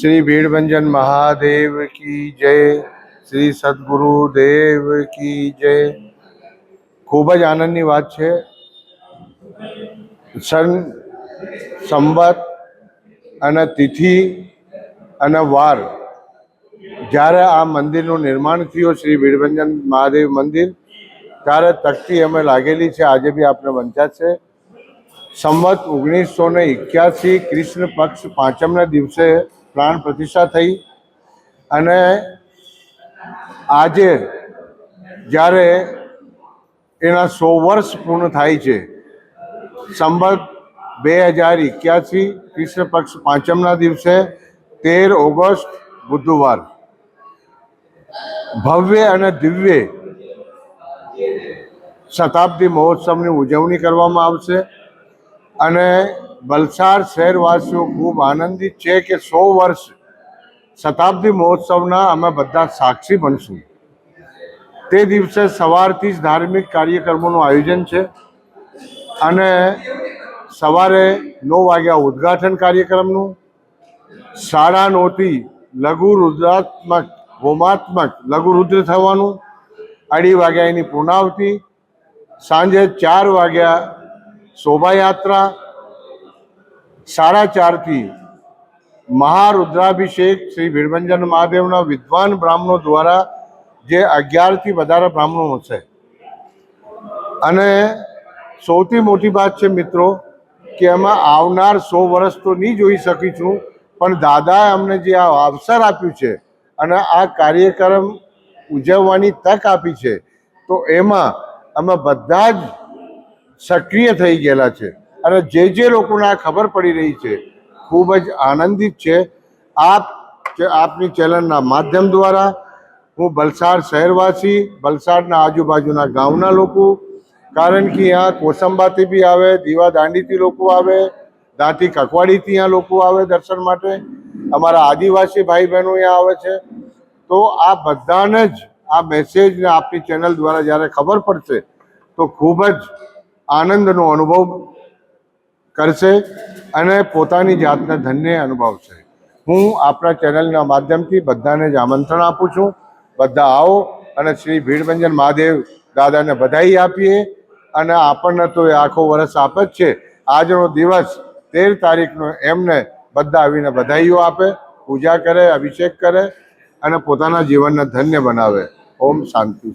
શ્રી ભીડભંજન મહાદેવ કી જય શ્રી સદગુરુ દેવ કી જય ખૂબ જ આનંદની વાત છે સન સંવત અને તિથિ અને વાર જ્યારે આ મંદિરનું નિર્માણ થયું શ્રી ભીડભંજન મહાદેવ મંદિર ત્યારે તકતી અમે લાગેલી છે આજે બી આપણે વંચ્યા છે સંવત ઓગણીસો ને એક્યાસી કૃષ્ણ પક્ષ પાંચમના દિવસે પ્રાણ પ્રતિષ્ઠા થઈ અને આજે જ્યારે એના સો વર્ષ પૂર્ણ થાય છે સંબત બે હજાર એક્યાસી કૃષ્ણ પક્ષ પાંચમના દિવસે તેર ઓગસ્ટ બુધવાર ભવ્ય અને દિવ્ય શતાબ્દી મહોત્સવની ઉજવણી કરવામાં આવશે અને વલસાડ શહેરવાસીઓ ખૂબ આનંદિત છે કે સો વર્ષ શતાબ્દી મહોત્સવના અમે બધા સાક્ષી બનશું. તે દિવસે સવારથી જ ધાર્મિક કાર્યક્રમોનું આયોજન છે અને સવારે નવ વાગ્યા ઉદ્ઘાટન કાર્યક્રમનું, સાડા નવથી લઘુ રુદ્રાત્મક, હોમાત્મક લઘુ રુદ્ર થવાનું, અઢી વાગ્યા એની પૂર્ણાવતી સાંજે ચાર વાગ્યા શોભાયાત્રા સાડા ચારથી મહારુદ્રાભિષેક શ્રી ભીડભંજન મહાદેવના વિદ્વાન બ્રાહ્મણો દ્વારા જે અગિયારથી વધારે બ્રાહ્મણો છે. અને સૌથી મોટી વાત છે મિત્રો કે એમાં આવનાર સો વર્ષ તો નહીં જોઈ શકી છું, પણ દાદાએ અમને જે આ અવસર આપ્યું છે અને આ કાર્યક્રમ ઉજવવાની તક આપી છે, તો એમાં અમે બધા જ સક્રિય થઈ ગયેલા છે. અને જે જે લોકોને આ ખબર પડી રહી છે, ખૂબ જ આનંદિત છે. આપ આપની ચેનલના માધ્યમ દ્વારા હું વલસાડ શહેરવાસી, વલસાડના આજુબાજુના ગામના લોકો, કારણ કે અહીંયા કોસંબાથી બી આવે, દીવા દાંડીથી લોકો આવે, દાંતી કકવાડીથી અહીંયા લોકો આવે દર્શન માટે. અમારા આદિવાસી ભાઈ બહેનો અહીંયા આવે છે. તો આ બધાને જ, આ મેસેજને આપની ચેનલ દ્વારા જ્યારે ખબર પડશે, તો ખૂબ જ આનંદનો અનુભવ કરશે અને પોતાની જાતને ધન્ય અનુભવશે. હું આપણા ચેનલના માધ્યમથી બધાને જ આમંત્રણ આપું છું. બધા આવો અને શ્રી ભીડભંજન મહાદેવ દાદાને બધાઈ આપીએ. અને આપણને તો એ આખો વર્ષ આપે જ છે. આજનો દિવસ તેર તારીખનો એમને બધા આવીને બધાઈઓ આપે, પૂજા કરે, અભિષેક કરે અને પોતાના જીવનને ધન્ય બનાવે. ઓમ શાંતિ.